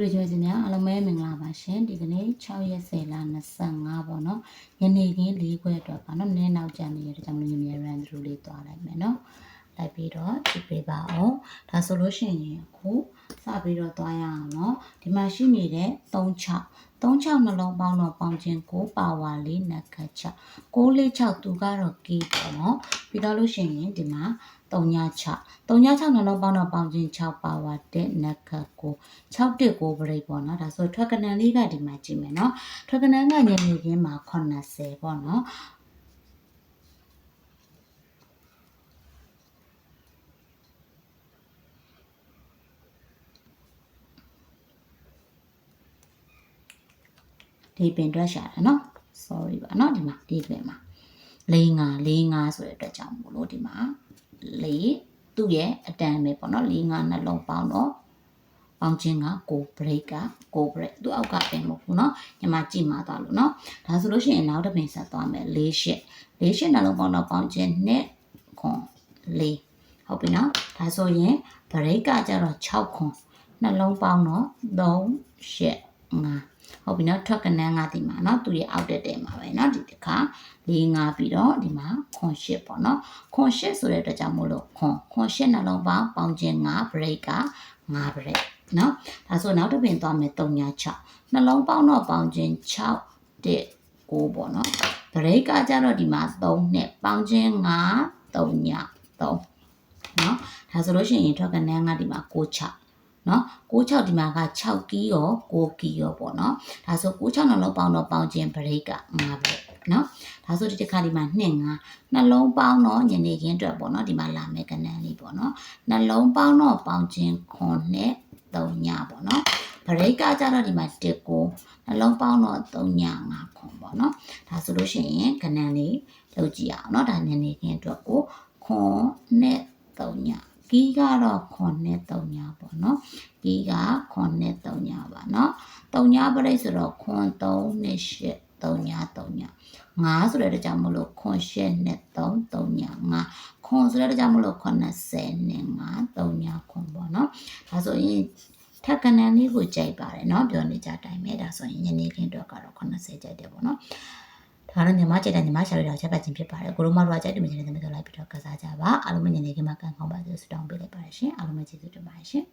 တွေ့ကြွစီများအားလုံးပဲမင်္ဂလာပါရှင်ဒီကနေ့6ရက်10လ25ပေါ့နော်ညနေခင်း၄ခွဲအတွက်ပါနော်နည်းနောက်ကြနေတဲ့ကြောင့်လည်းမြန် run through လေးသွားလိုက်မယ်နော် လိုက်ပြီးတော့ကြည့်ပေးပါအောင်ဒါဆိုလို့ရှိရင်အခုစပြီးတော့သွားရအောင်နော်ဒီမှာရှိနေတဲ့36 36နှလုံးပေါင်းတော့ပေါင်းခြင်း6ပါဝါလေးနက်ခတ်6 646သူကတော့ကီးပေါ့နော်ပြီးတော့လို့ရှိရင်ဒီမှာ36 36နှလုံးပေါင်းတော့ပေါင်းခြင်း6ပါဝါတဲ့နက်ခတ်9 6တက်ကိုပရိတ်ပေါ့နော်ဒါဆိုထွက်ကနန်လေးကဒီမှာကြည့်မယ်နော်ထွက်ကနန်ကညနေခင်းမှာ80ပေါ့နော် ဒီပင်တွက်ရှာတာနော် sorry ပါနော်ဒီမှာဒီပင်မှာလေးငါလေးငါဆိုတဲ့အတွက်ကြောင့်မို့လို့ဒီမှာလေးသူ့ရဲ့အတန်ပဲပေါ့နော်လေးငါနှလုံးပေါင်းတော့ပေါင်းခြင်းကကို break ကကို break သူ့အောက်ကပင်မဟုတ်ဘူးเนาะညီမကြည့်မှာသွားလို့เนาะဒါဆိုလို့ရှိရင်နောက်တစ်ပင်ဆက်သွားမယ်၄ရှစ်၄ရှစ်နှလုံးပေါင်းတော့ပေါင်းခြင်းနဲ့ခွန်၄ဟုတ်ပြီเนาะဒါဆိုရင် break ကကြတော့6ခွန်နှလုံးပေါင်းတော့3ရှစ်5 ဟုတ်ပြီနော်ထွက်ကနန်းကဒီမှာနော်သူရဲ့အောက်တက်တဲမှာပဲနော်ဒီတစ်ခါ၄၅ပြီးတော့ဒီမှာခွန်၈ပေါ့နော်ခွန်၈ဆိုတဲ့အတွက်ကြောင့်မို့လို့ခွန်ခွန်၈နှလုံးပေါင်းပေါင်းခြင်း၅ break က၅ break နော်ဒါဆိုနောက်တစ်ပင်သွားမယ်၃ည6နှလုံးပေါင်းတော့ပေါင်းခြင်း6တက်9ပေါ့နော် break ကကြတော့ဒီမှာ3နဲ့ပေါင်းခြင်း5 3ည3နော်ဒါဆိုလို့ရှိရင်ထွက်ကနန်းကဒီမှာ9 6 နော်96ဒီမှာက6ကီးရော9ကီးရောပေါ့နော်ဒါဆို96နှလုံးပေါင်းတော့ပေါင်းခြင်းဗရိတ်က9ပဲနော်ဒါဆိုဒီတစ်ခါဒီမှာ2 5နှလုံးပေါင်းတော့ညနေခင်းအတွက်ပေါ့နော်ဒီမှာလာမယ်ကနန်းလေးပေါ့နော်နှလုံးပေါင်းတော့ပေါင်းခြင်းခွန်နဲ့3ညပေါ့နော်ဗရိတ်ကကြတော့ဒီမှာ1ကိုနှလုံးပေါင်းတော့3ည5ခွန်ပေါ့နော်ဒါဆိုလို့ရှိရင်ကနန်းလေးလုပ်ကြည့်အောင်နော်ဒါညနေခင်းအတွက်ကိုခွန်နဲ့3ည ကီးကတော့ခွန်နဲ့3ညပေါ့နော်ကီးကခွန်နဲ့3ညပါနော်3ညပရိတ်ဆိုတော့ခွန်3နဲ့8 3ည3ည5ဆိုတဲ့အတွက်ကြောင့်မလို့ခွန်8နဲ့3 3ည5ခွန်ဆိုတဲ့အတွက်ကြောင့်မလို့80နဲ့5 3ညခွန်ပေါ့နော်ဒါဆိုရင်ထက်ကနန်းလေးကိုကြိုက်ပါတယ်เนาะပြောနေကြတိုင်းပဲဒါဆိုရင်ညနေခင်းတော့ကတော့80ကြိုက်တယ်ပေါ့နော် ဒါတော့ညီမကြိုက်တဲ့ညီမရှာရတော့ချက်ပတ်ခြင်းဖြစ်ပါတယ်ကိုလိုမတို့ကကြိုက်တယ်မကြိုက်တဲ့သမီးတို့လိုက်ပြီးတော့ကစားကြပါအားလုံးညနေခင်းမှာကံကောင်းပါစေဆုတောင်းပေးလိုက်ပါတယ်ရှင်အားလုံးကျေးဇူးတင်ပါတယ်ရှင်